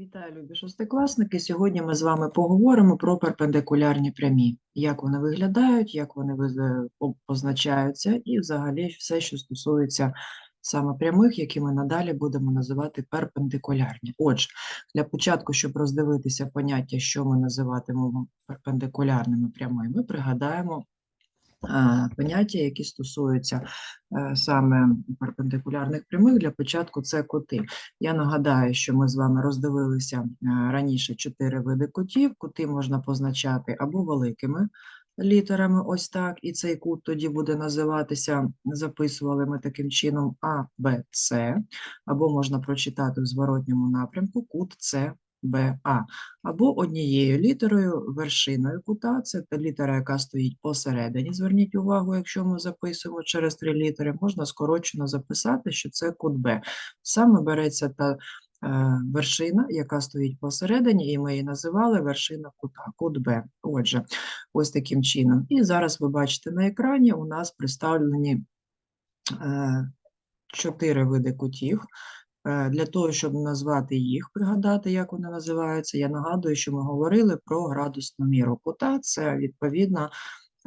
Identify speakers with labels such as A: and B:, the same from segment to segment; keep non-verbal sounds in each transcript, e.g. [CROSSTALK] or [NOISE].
A: Вітаю, любі шостикласники. Сьогодні ми з вами поговоримо про перпендикулярні прямі, як вони виглядають, як вони позначаються, і взагалі все, що стосується саме прямих, які ми надалі будемо називати перпендикулярні. Отже, для початку, щоб роздивитися поняття, що ми називатимемо перпендикулярними прямими, пригадаємо поняття, які стосуються е, саме перпендикулярних прямих. Для початку це кути. Я нагадаю, що ми з вами роздивилися е, раніше чотири види кутів. Кути можна позначати або великими літерами, ось так, і цей кут тоді буде називатися, записували ми таким чином А, Б, С, або можна прочитати в зворотньому напрямку кут С, Б, А, або однією літерою, вершиною кута, це літера, яка стоїть посередині. Зверніть увагу, якщо ми записуємо через три літери, можна скорочено записати, що це кут Б. Саме береться та е, вершина, яка стоїть посередині, і ми її називали вершина кута, кут Б. Отже, ось таким чином. І зараз ви бачите на екрані, у нас представлені е, чотири види кутів. Е, Для того, щоб назвати їх, пригадати, як вони називаються, я нагадую, що ми говорили про градусну міру кута. Це відповідно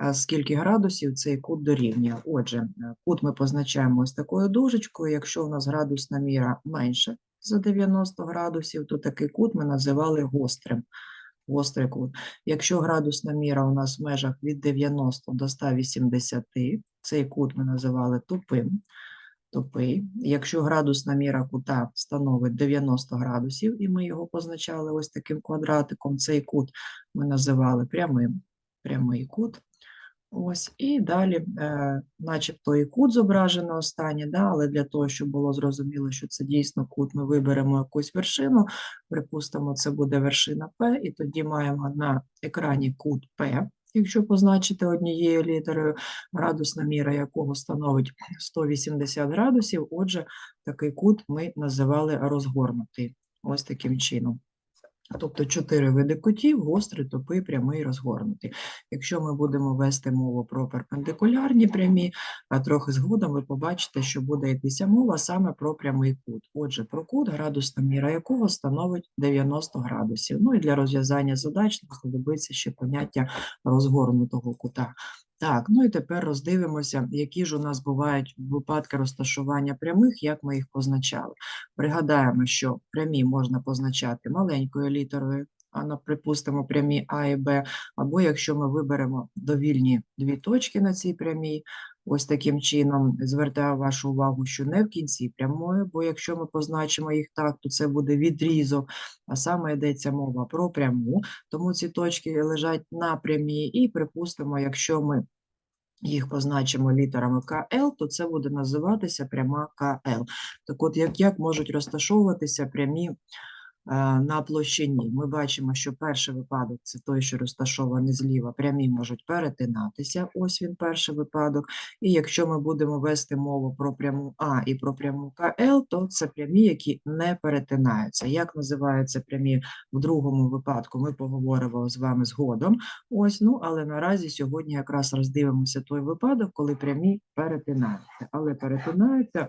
A: е, скільки градусів цей кут дорівнює. Отже, е, кут ми позначаємо ось такою дужечкою. Якщо у нас градусна міра менше за 90 градусів, то такий кут ми називали гострим. Гострий кут. Якщо градусна міра у нас в межах від 90 до 180, цей кут ми називали тупим тупий. Якщо градусна міра кута становить 90 градусів, і ми його позначали ось таким квадратиком, цей кут ми називали прямим, прямий кут. Ось, і далі, е, начебто і кут зображено останнє, да, але для того, щоб було зрозуміло, що це дійсно кут, ми виберемо якусь вершину, припустимо, це буде вершина П, і тоді маємо на екрані кут П, якщо позначити однією літерою, градусна міра якого становить 180 градусів, отже, такий кут ми називали розгорнутий. Ось таким чином. Тобто чотири види кутів: гострий, тупий, прямий, розгорнутий. Якщо ми будемо вести мову про перпендикулярні прямі, а трохи згодом ви побачите, що буде йтися мова саме про прямий кут. Отже, про кут, градусна міра якого становить 90 градусів. Ну і для розв'язання задач знадобиться ще поняття розгорнутого кута. Так, ну і тепер роздивимося, які ж у нас бувають випадки розташування прямих, як ми їх позначали. Пригадаємо, що прямі можна позначати маленькою літерою, а на, припустимо, прямі А і Б, або якщо ми виберемо довільні дві точки на цій прямій, ось таким чином звертаю вашу увагу, що не в кінці прямої, бо якщо ми позначимо їх так, то це буде відрізок, а саме йдеться мова про пряму, тому ці точки лежать на прямій, і припустимо, якщо ми їх позначимо літерами КЛ, то це буде називатися пряма КЛ. Так от, як, як можуть розташовуватися прямі на площині? Ми бачимо, що перший випадок це той, що розташований зліва, прямі можуть перетинатися. Ось він перший випадок. І якщо ми будемо вести мову про пряму А і про пряму КЛ, то це прямі, які не перетинаються. Як називаються прямі в другому випадку, ми поговоримо з вами згодом. Ось, ну, але наразі сьогодні якраз роздивимося той випадок, коли прямі перетинаються. Але перетинаються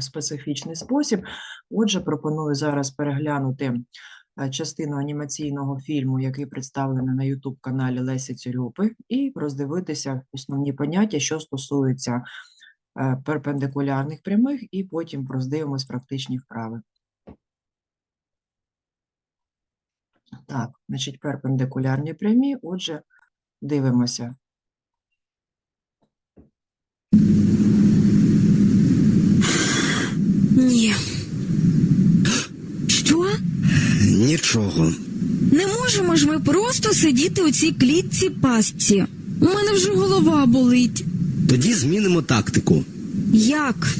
A: специфічний спосіб. Отже, пропоную зараз переглянути е, частину анімаційного фільму, який представлений на YouTube-каналі Лесі Цюрюпи, і роздивитися основні поняття, що стосуються е, перпендикулярних прямих, і потім роздивимось практичні вправи. Так, значить, перпендикулярні прямі, отже, дивимося.
B: Ні. Що?
C: Нічого.
B: Не можемо ж ми просто сидіти у цій клітці пастці. У мене вже голова болить.
C: Тоді змінимо тактику.
B: Як?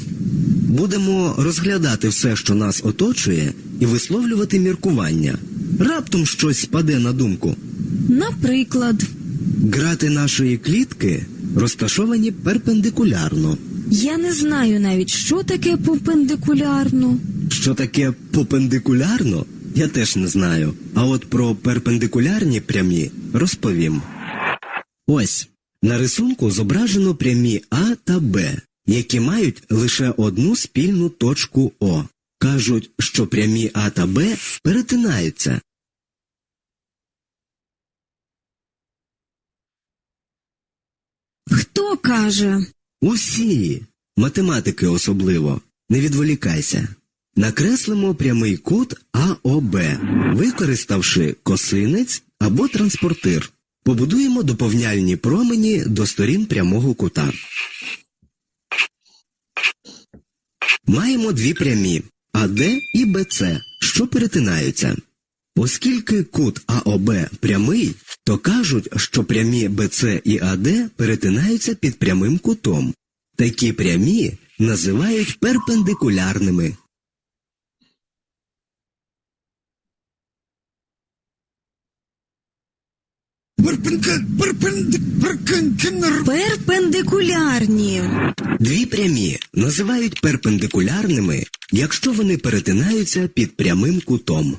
C: Будемо розглядати все, що нас оточує, і висловлювати міркування. Раптом щось спаде на думку.
B: Наприклад,
C: Грати нашої клітки розташовані перпендикулярно.
B: Я не знаю навіть, що таке перпендикулярно.
C: Що таке попендикулярно, я теж не знаю. А от про перпендикулярні прямі розповім. Ось на рисунку зображено прямі А та Б, які мають лише одну спільну точку О. кажуть, що прямі А та Б перетинаються.
B: Хто каже?
C: Усі, математики особливо, не відволікайся. Накреслимо прямий кут АОБ, використавши косинець або транспортир. Побудуємо доповняльні промені до сторін прямого кута. Маємо дві прямі АД і БЦ, що перетинаються. Оскільки кут АОБ прямий, то кажуть, що прямі БЦ і АД перетинаються під прямим кутом. Такі прямі називають перпендикулярними.
B: Перпендикулярні.
C: Дві прямі називають перпендикулярними, якщо вони перетинаються під прямим кутом.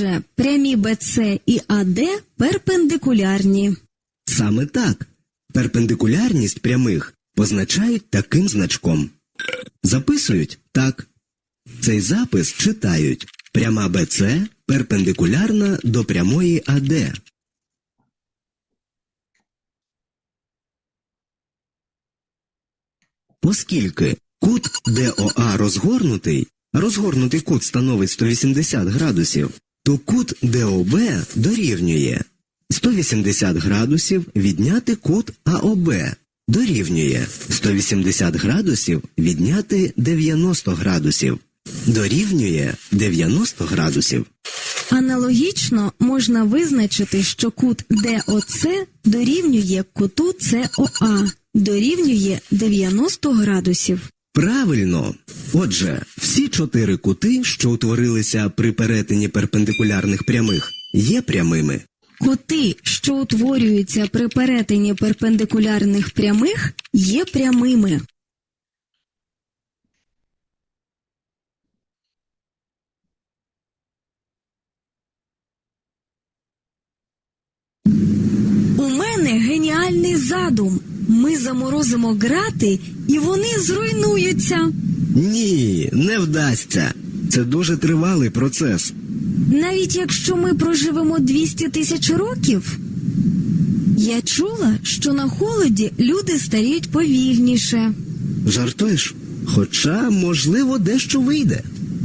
B: Отже, прямі БЦ і АД перпендикулярні.
C: Саме так. Перпендикулярність прямих позначають таким значком. Записують так. Цей запис читають. Пряма БЦ перпендикулярна до прямої АД. Оскільки кут ДОА розгорнутий, розгорнутий кут становить 180 градусів, то кут ДОБ дорівнює 180 градусів відняти кут АОБ дорівнює 180 градусів відняти 90 градусів дорівнює 90 градусів.
B: Аналогічно можна визначити, що кут ДОЦ дорівнює куту СОА, дорівнює 90 градусів.
C: Правильно. Отже, всі чотири кути, що утворилися при перетині перпендикулярних прямих, є прямими.
B: Кути, що утворюються при перетині перпендикулярних прямих, є прямими. У мене геніальний задум. Ми заморозимо грати, і вони зруйнуються.
C: Ні, не вдасться. Це дуже тривалий процес.
B: Навіть якщо ми проживемо 200 тисяч років. Я чула, що на холоді люди старіють повільніше.
C: Жартуєш? Хоча, можливо, дещо вийде.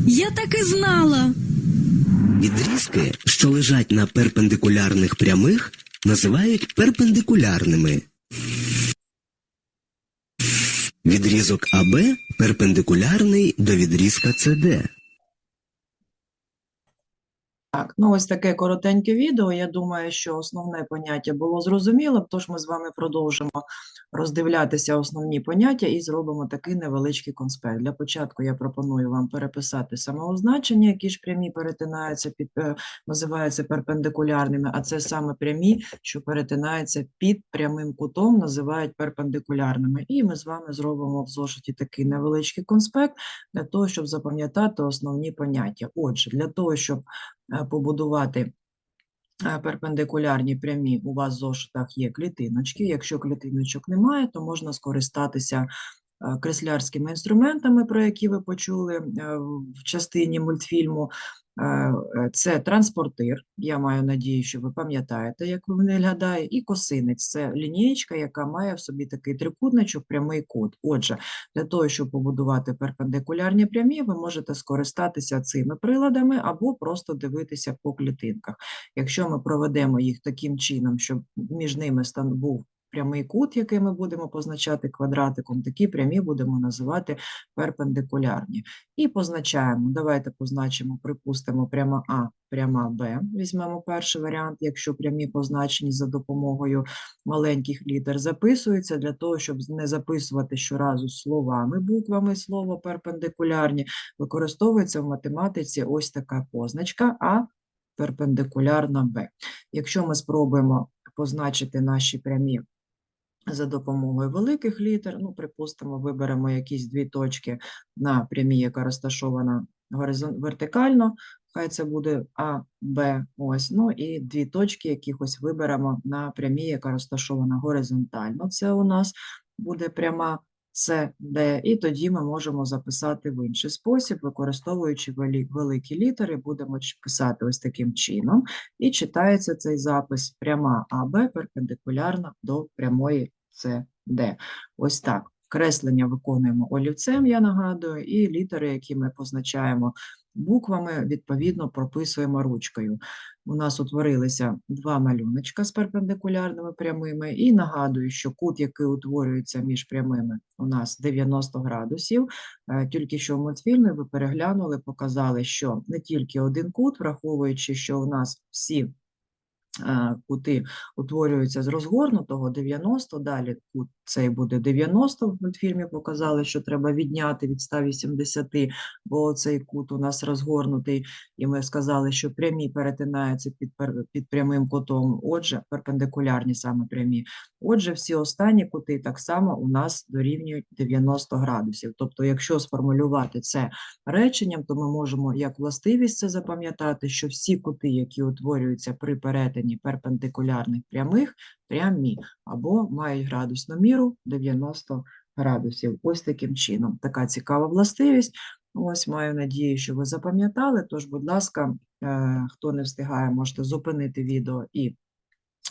B: Я так і знала.
C: Відрізки, що лежать на перпендикулярних прямих, називають перпендикулярними. Відрізок АБ перпендикулярний до відрізка СД.
A: Так, ну ось таке коротеньке відео. Я думаю, що основне поняття було зрозуміло, тож ми з вами продовжимо роздивлятися основні поняття і зробимо такий невеличкий конспект. Для початку я пропоную вам переписати самоозначення, які ж прямі перетинаються під е, називаються перпендикулярними, а це саме прямі, що перетинаються під прямим кутом, називають перпендикулярними. І ми з вами зробимо в зошиті такий невеличкий конспект для того, щоб запам'ятати основні поняття. Отже, для того, щоб е, побудувати е, перпендикулярні прямі, у вас зошитах є клітиночки. Якщо клітиночок немає, то можна скористатися креслярськими інструментами, про які ви почули е, в частині мультфільму. Е, е, Це транспортир, я маю надію, що ви пам'ятаєте, як він виглядає, і косинець це лінієчка, яка має в собі такий трикутничок, прямий кут. Отже, для того, щоб побудувати перпендикулярні прямі, ви можете скористатися цими приладами або просто дивитися по клітинках. Якщо ми проведемо їх таким чином, щоб між ними був прямий кут, який ми будемо позначати квадратиком, такі прямі будемо називати перпендикулярні. І позначаємо, давайте позначимо, припустимо, пряма А, пряма Б. Візьмемо перший варіант, якщо прямі позначені за допомогою маленьких літер записуються, для того, щоб не записувати щоразу словами, буквами слово перпендикулярні, використовується в математиці ось така позначка А перпендикулярна Б. Якщо ми спробуємо позначити наші прямі за допомогою великих літер, ну, припустимо, виберемо якісь дві точки на прямій, яка розташована горизон... вертикально, хай це буде А, Б, ось, ну і дві точки якихось виберемо на прямій, яка розташована горизонтально. Це у нас буде пряма С, Д, і тоді ми можемо записати в інший спосіб, використовуючи великі літери, будемо писати ось таким чином. І читається цей запис пряма АБ перпендикулярна до прямої СД. Ось так. Креслення виконуємо олівцем, я нагадую, і літери, які ми позначаємо буквами, відповідно прописуємо ручкою. У нас утворилися два малюночка з перпендикулярними прямими, і нагадую, що кут, який утворюється між прямими, у нас 90 градусів. Е, Тільки що в мультфільмі ви переглянули, показали, що не тільки один кут, враховуючи, що у нас всі кути утворюються з розгорнутого 90, далі кут цей буде 90, в мультфільмі показали, що треба відняти від 180, бо цей кут у нас розгорнутий, і ми сказали, що прямі перетинаються під, під прямим кутом, отже, перпендикулярні саме прямі. Отже, всі останні кути так само у нас дорівнюють 90 градусів. Тобто, якщо сформулювати це реченням, то ми можемо як властивість це запам'ятати, що всі кути, які утворюються при перетині перпендикулярних прямих, прямі або мають градусну міру 90 градусів. Ось таким чином. Така цікава властивість. Ось маю надію, що ви запам'ятали. Тож, будь ласка, е, хто не встигає, можете зупинити відео і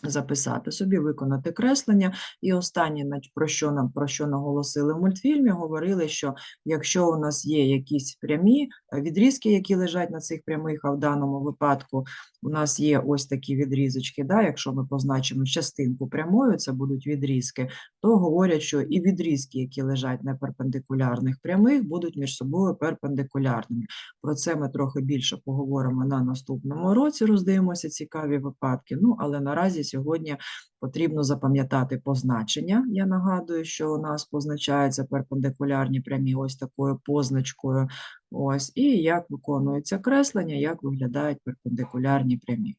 A: записати собі, виконати креслення. І останнє, про що нам про що наголосили в мультфільмі, говорили, що якщо у нас є якісь прямі е, відрізки, які лежать на цих прямих, а в даному випадку у нас є ось такі відрізочки, да, якщо ми позначимо частинку прямою, це будуть відрізки, то говорять, що і відрізки, які лежать на перпендикулярних прямих, будуть між собою перпендикулярними. Про це ми трохи більше поговоримо на наступному році, роздивимося цікаві випадки. Ну, але наразі сьогодні потрібно запам'ятати позначення. Я нагадую, що у нас позначаються перпендикулярні прямі ось такою позначкою. Ось, і як виконується креслення, як виглядають перпендикулярні прямі.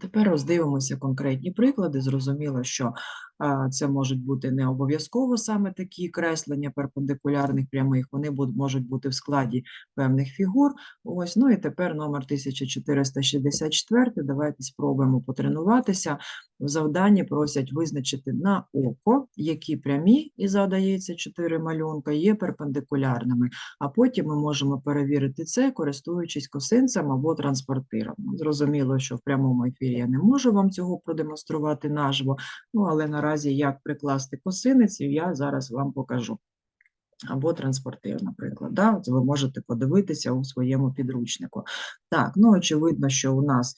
A: Тепер роздивимося конкретні приклади. Зрозуміло, що це можуть бути не обов'язково саме такі креслення перпендикулярних прямих, вони можуть бути в складі певних фігур. Ось, ну і тепер номер 1464. Давайте спробуємо потренуватися. В завданні просять визначити на око, які прямі, і задається 4 малюнка, є перпендикулярними. А потім ми можемо перевірити це, користуючись косинцем або транспортиром. Зрозуміло, що в прямому ефірі я не можу вам цього продемонструвати наживо, ну але наразі як прикласти косинець, я зараз вам покажу. Або транспортир, наприклад. Да? От ви можете подивитися у своєму підручнику. Так, ну очевидно, що у нас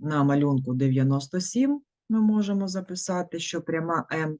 A: на малюнку 97 ми можемо записати, що пряма М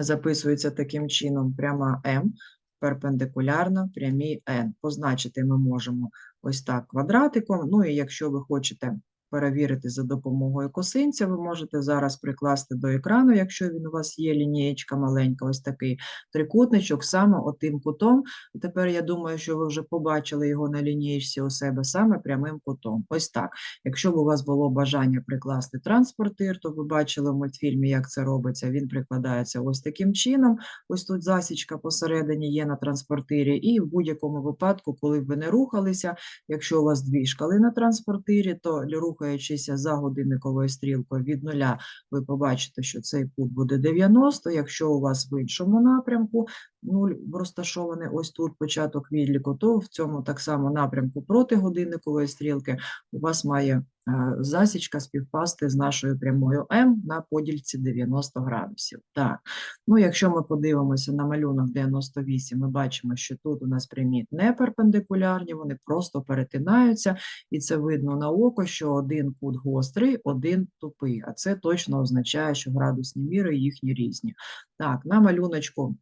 A: записується таким чином: пряма М перпендикулярна прямій N. Позначити ми можемо ось так квадратиком. Ну і якщо ви хочете перевірити за допомогою косинця, ви можете зараз прикласти до екрану, якщо він у вас є лінієчка маленька, ось такий трикутничок саме отим кутом. І тепер я думаю, що ви вже побачили його на лінієчці у себе саме прямим кутом. Ось так. Якщо б у вас було бажання прикласти транспортир, то ви бачили в мультфільмі, як це робиться. Він прикладається ось таким чином. Ось тут засічка посередині є на транспортирі, і в будь-якому випадку, коли б ви не рухалися, якщо у вас дві шкали на транспортирі, то лі- рухаючися за годинниковою стрілкою від нуля, ви побачите, що цей кут буде 90. Якщо у вас в іншому напрямку 0 розташований ось тут початок відліку, то в цьому так само напрямку проти годинникової стрілки у вас має е, засічка співпасти з нашою прямою М на подільці 90 градусів. Так, ну якщо ми подивимося на малюнок 98, ми бачимо, що тут у нас прямі не перпендикулярні, вони просто перетинаються, і це видно на око, що один кут гострий, один тупий, а це точно означає, що градусні міри їхні різні. Так, на малюночку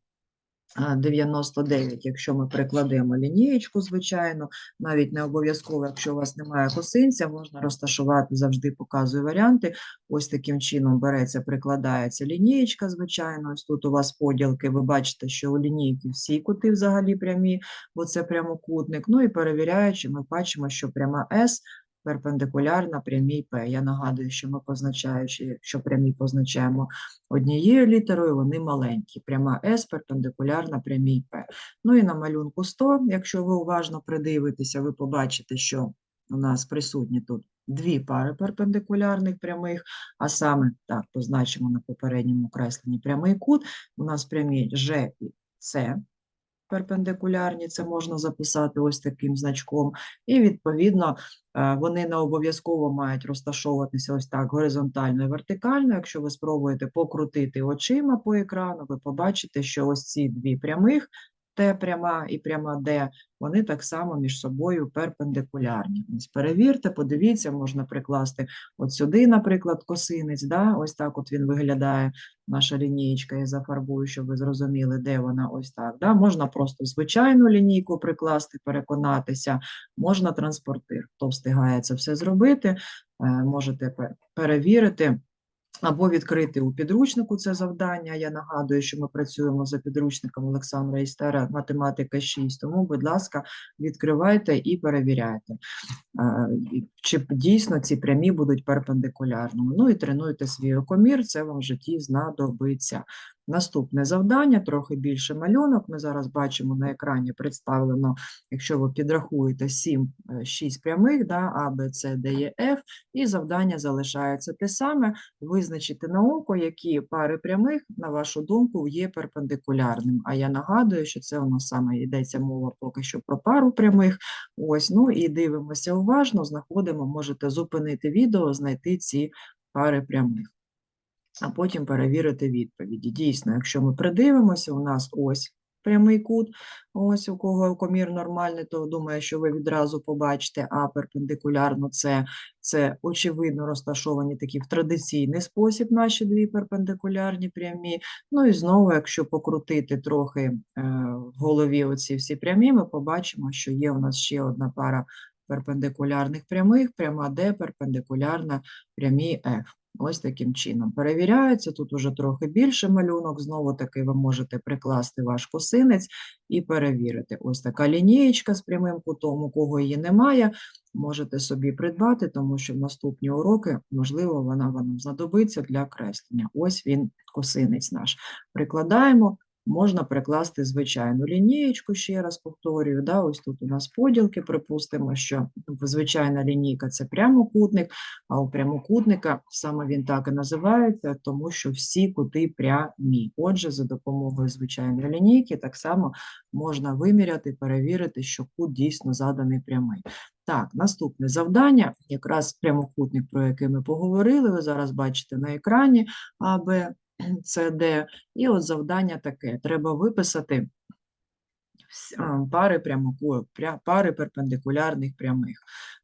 A: 99, якщо ми прикладемо лінієчку, звичайно, навіть не обов'язково, якщо у вас немає косинця, можна розташувати, завжди показую варіанти. Ось таким чином береться, прикладається лінієчка, звичайно. Ось тут у вас поділки, ви бачите, що у лінійки всі кути взагалі прямі, бо це прямокутник. Ну і перевіряючи, ми бачимо, що пряма С перпендикулярна прямій П. Я нагадую, що ми позначаючи, якщо прямі позначаємо однією літерою, вони маленькі. Пряма С перпендикулярна прямій П. Ну і на малюнку 100, якщо ви уважно придивитеся, ви побачите, що у нас присутні тут дві пари перпендикулярних прямих, а саме так позначимо на попередньому кресленні прямий кут. У нас прямі Ж і С перпендикулярні, це можна записати ось таким значком. І відповідно е, вони не обов'язково мають розташовуватися ось так горизонтально і вертикально. Якщо ви спробуєте покрутити очима по екрану, ви побачите, що ось ці дві прямих. Т пряма і пряма Д, вони так само між собою перпендикулярні. Ось перевірте, подивіться, можна прикласти от сюди, наприклад, косинець, да? ось так от він виглядає, наша лінієчка, я зафарбую, щоб ви зрозуміли, де вона ось так. Да? Можна просто звичайну лінійку прикласти, переконатися, можна транспортир. Хто встигає це все зробити, е, можете перевірити. Або відкрити у підручнику це завдання. Я нагадую, що ми працюємо за підручником Олександра Істера математика 6. Тому, будь ласка, відкривайте і перевіряйте, е, чи дійсно ці прямі будуть перпендикулярними. Ну і тренуйте свій окомір, це вам в житті знадобиться. Наступне завдання, трохи більше малюнок. Ми зараз бачимо на екрані представлено, якщо ви підрахуєте 7, 6 прямих, да, А, Б, С, Д, Е, Ф, і завдання залишається те саме визначити на око, які пари прямих, на вашу думку, є перпендикулярним. А я нагадую, що це у нас саме йдеться мова поки що про пару прямих. Ось, ну і дивимося уважно, знаходимо, можете зупинити відео, знайти ці пари прямих. А потім перевірити відповіді. Дійсно, якщо ми придивимося, у нас ось прямий кут, ось у кого комір нормальний, то думаю, що ви відразу побачите, а перпендикулярно це це очевидно розташовані такі в традиційний спосіб наші дві перпендикулярні прямі. Ну і знову, якщо покрутити трохи е, в голові оці всі прямі, ми побачимо, що є у нас ще одна пара перпендикулярних прямих, пряма D перпендикулярна прямій F. Ось таким чином перевіряється. Тут уже трохи більше малюнок. Знову таки ви можете прикласти ваш косинець і перевірити. Ось така лінієчка з прямим кутом, у кого її немає, можете собі придбати, тому що в наступні уроки, можливо, вона вам знадобиться для креслення. Ось він, косинець наш. Прикладаємо. Можна прикласти звичайну лінієчку, ще раз повторюю. Да? Ось тут у нас поділки, припустимо, що звичайна лінійка – це прямокутник, а у прямокутника саме він так і називається, тому що всі кути прямі. Отже, за допомогою звичайної лінійки так само можна виміряти, перевірити, що кут дійсно заданий прямий. Так, наступне завдання, якраз прямокутник, про який ми поговорили, ви зараз бачите на екрані А, [CLEARS THROAT] Б, де. І от завдання таке: треба виписати пари прямоку, пари перпендикулярних прямих.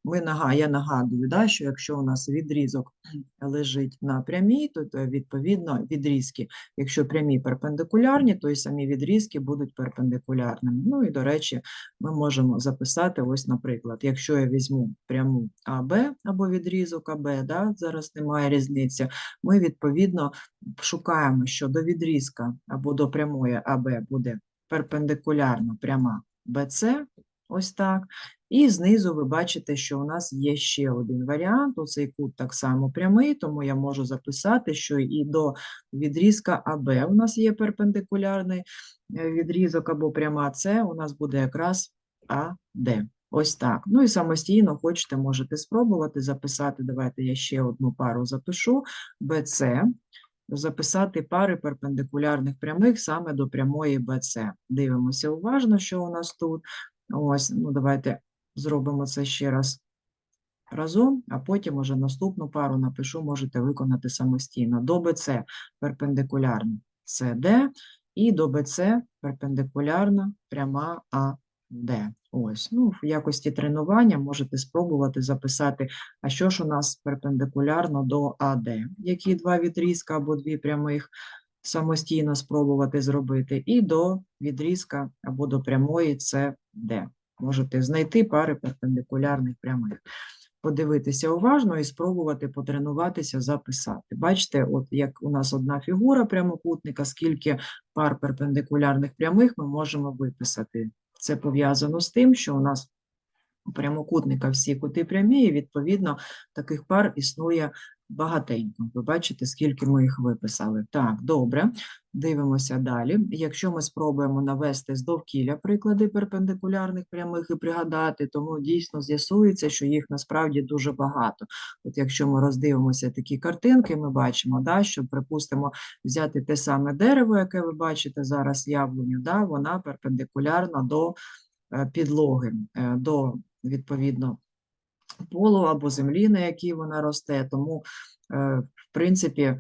A: Ми нага, я нагадую, да, що якщо у нас відрізок [CLEARS THROAT] лежить на прямій, то, то відповідно відрізки, якщо прямі перпендикулярні, то і самі відрізки будуть перпендикулярними. Ну і до речі, ми можемо записати ось, наприклад, якщо я візьму пряму АБ або відрізок АБ, да, зараз немає різниці, ми відповідно шукаємо, що до відрізка або до прямої АБ буде перпендикулярна пряма BC, ось так. І знизу ви бачите, що у нас є ще один варіант. Оцей кут так само прямий, тому я можу записати, що і до відрізка АБ у нас є перпендикулярний е, відрізок або пряма С, у нас буде якраз АД. Ось так. Ну і самостійно хочете, можете спробувати записати. Давайте я ще одну пару запишу. BC записати пари перпендикулярних прямих саме до прямої BC. Дивимося уважно, що у нас тут. Ось, ну давайте зробимо це ще раз разом, а потім уже наступну пару напишу, можете виконати самостійно. До BC перпендикулярна CD і до BC перпендикулярна пряма AD. Ось, ну, в якості тренування можете спробувати записати, а що ж у нас перпендикулярно до АД, які два відрізка або дві прямих самостійно спробувати зробити, і до відрізка або до прямої CD. Можете знайти пари перпендикулярних прямих. Подивитися уважно і спробувати потренуватися, записати. Бачите, от як у нас одна фігура прямокутника, скільки пар перпендикулярних прямих ми можемо виписати. Це пов'язано з тим, що у нас у прямокутника всі кути прямі, і відповідно таких пар існує багатенько. Ви бачите, скільки ми їх виписали. Так, добре. Дивимося далі. Якщо ми спробуємо навести з довкілля приклади перпендикулярних прямих і пригадати, тому дійсно з'ясується, що їх насправді дуже багато. От якщо ми роздивимося такі картинки, ми бачимо, да, що, припустимо, взяти те саме дерево, яке ви бачите зараз яблуню, да, вона перпендикулярна до е, підлоги, е, до відповідно полу або землі, на якій вона росте. Тому, е, в принципі,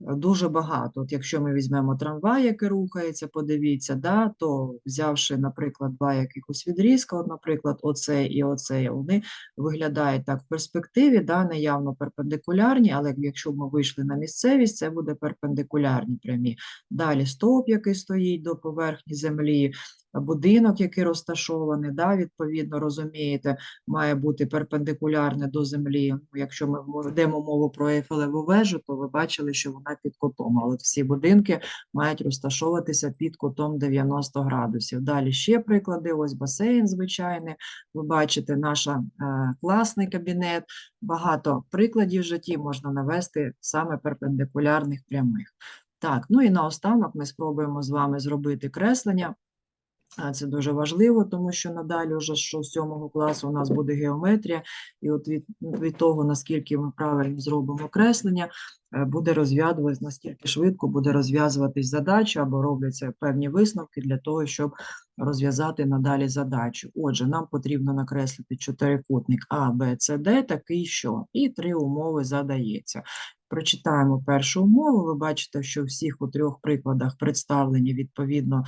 A: дуже багато. От якщо ми візьмемо трамвай, який рухається, подивіться, да, то взявши, наприклад, два якихось відрізка, от, наприклад, оце і оце, вони виглядають так в перспективі, да, неявно перпендикулярні, але якщо ми вийшли на місцевість, це буде перпендикулярні прямі. Далі стовп, який стоїть до поверхні землі, будинок, який розташований, да, відповідно, розумієте, має бути перпендикулярне до землі. Якщо ми ведемо мову про Ейфелеву вежу, то ви бачили, що вона під кутом. Але всі будинки мають розташовуватися під кутом 90 градусів. Далі ще приклади. Ось басейн звичайний. Ви бачите, наш е, класний кабінет. Багато прикладів в житті можна навести саме перпендикулярних прямих. Так, ну і наостанок ми спробуємо з вами зробити креслення. Це дуже важливо, тому що надалі вже що з сьомого класу у нас буде геометрія, і от від, від того, наскільки ми правильно зробимо креслення, е, буде розв'язуватись, наскільки швидко буде розв'язуватись задача або робляться певні висновки для того, щоб розв'язати надалі задачу. Отже, нам потрібно накреслити чотирикутник А, Б, С, Д, такий що, і три умови задається. Прочитаємо першу умову. Ви бачите, що всіх у трьох прикладах представлені відповідно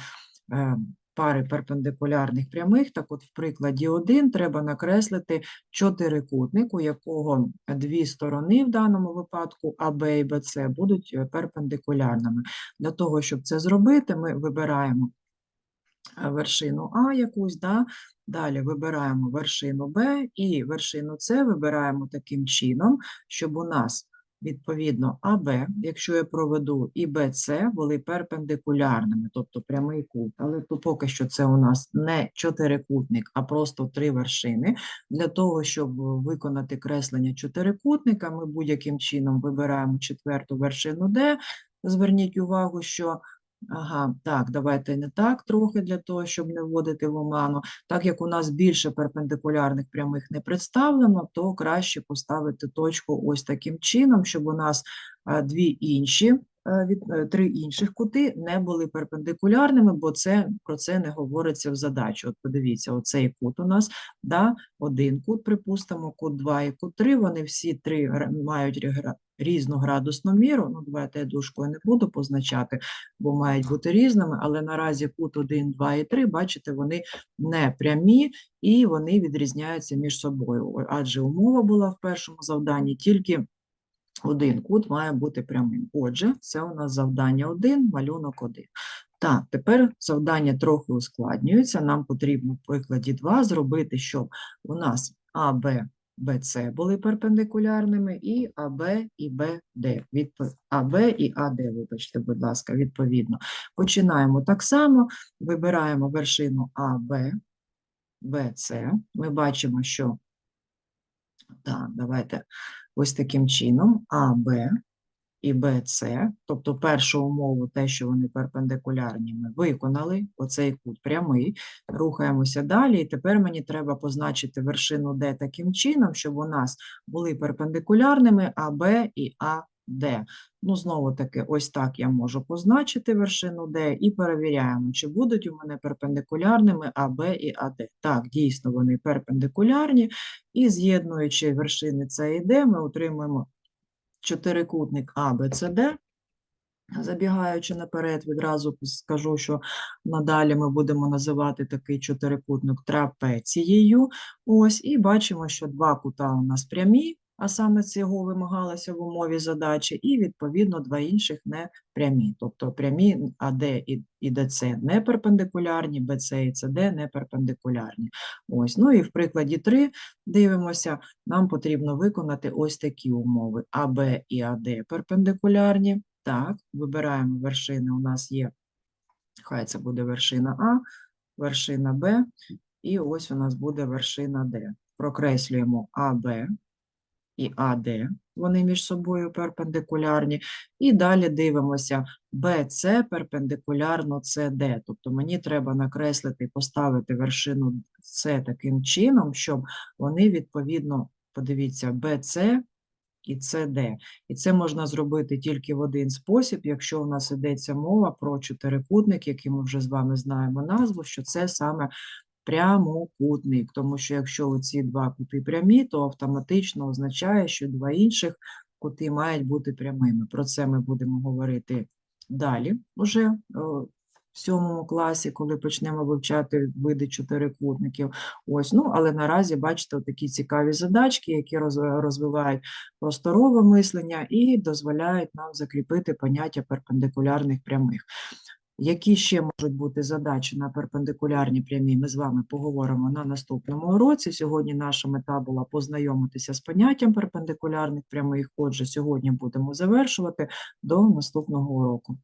A: е, пари перпендикулярних прямих. Так от, в прикладі 1 треба накреслити чотирикутник, у якого дві сторони в даному випадку А, Б і Б, С будуть е, перпендикулярними. Для того, щоб це зробити, ми вибираємо е, вершину А якусь, да? далі вибираємо вершину Б і вершину С вибираємо таким чином, щоб у нас відповідно АБ, якщо я проведу, і БЦ були перпендикулярними, тобто прямий кут. Але то поки що це у нас не чотирикутник, а просто три вершини. Для того, щоб виконати креслення чотирикутника, ми будь-яким чином вибираємо четверту вершину Д. Зверніть увагу, що Ага, так, давайте не так трохи для того, щоб не вводити в оману. Так як у нас більше перпендикулярних прямих не представлено, то краще поставити точку ось таким чином, щоб у нас е, дві інші, від, е, три інших кути не були перпендикулярними, бо це, про це не говориться в задачі. От подивіться, оцей кут у нас, да, один кут, припустимо, кут 2 і кут 3, вони всі три мають різну градусну міру. Ну, давайте я дужкою не буду позначати, бо мають бути різними, але наразі кут 1, 2 і 3, бачите, вони не прямі і вони відрізняються між собою. Адже умова була в першому завданні тільки один кут має бути прямим. Отже, це у нас завдання 1, малюнок 1. Так, тепер завдання трохи ускладнюється. Нам потрібно в прикладі 2 зробити, щоб у нас А, Б, БЦ були перпендикулярними, і АБ і БД. АБ і АД, вибачте, будь ласка, відповідно. Починаємо так само, вибираємо вершину АБ, БЦ. Ми бачимо, що так, давайте ось таким чином А, Б і Б, С, тобто першу умову, те, що вони перпендикулярні, ми виконали, оцей кут прямий, рухаємося далі, і тепер мені треба позначити вершину D таким чином, щоб у нас були перпендикулярними АБ і АД. Ну, знову таки, ось так я можу позначити вершину D і перевіряємо, чи будуть у мене перпендикулярними АБ і АД. Так, дійсно, вони перпендикулярні, і з'єднуючи вершини С і Д, ми отримуємо чотирикутник ABCD. Забігаючи наперед, відразу скажу, що надалі ми будемо називати такий чотирикутник трапецією. Ось, і бачимо, що два кута у нас прямі, а саме цього вимагалося в умові задачі, і відповідно два інших не прямі. Тобто прямі АД і, і ДЦ не перпендикулярні, БЦ і ЦД не перпендикулярні. Ось, ну і в прикладі 3 дивимося, нам потрібно виконати ось такі умови. АБ і АД перпендикулярні. Так, вибираємо вершини. У нас є, хай це буде вершина А, вершина Б, і ось у нас буде вершина Д. Прокреслюємо АБ, і АД, вони між собою перпендикулярні. І далі дивимося BC перпендикулярно CD. Тобто мені треба накреслити, поставити вершину С таким чином, щоб вони відповідно, подивіться, BC і CD. І це можна зробити тільки в один спосіб, якщо у нас йдеться мова про чотирикутник, який ми вже з вами знаємо назву, що це саме прямокутник. Тому що якщо ці два кути прямі, то автоматично означає, що два інших кути мають бути прямими. Про це ми будемо говорити далі, уже е, в сьомому класі, коли почнемо вивчати види чотирикутників. Ось, ну, але наразі бачите такі цікаві задачки, які розвивають просторове мислення і дозволяють нам закріпити поняття перпендикулярних прямих. Які ще можуть бути задачі на перпендикулярні прямі, ми з вами поговоримо на наступному уроці. Сьогодні наша мета була познайомитися з поняттям перпендикулярних прямих. Отже, сьогодні будемо завершувати до наступного уроку.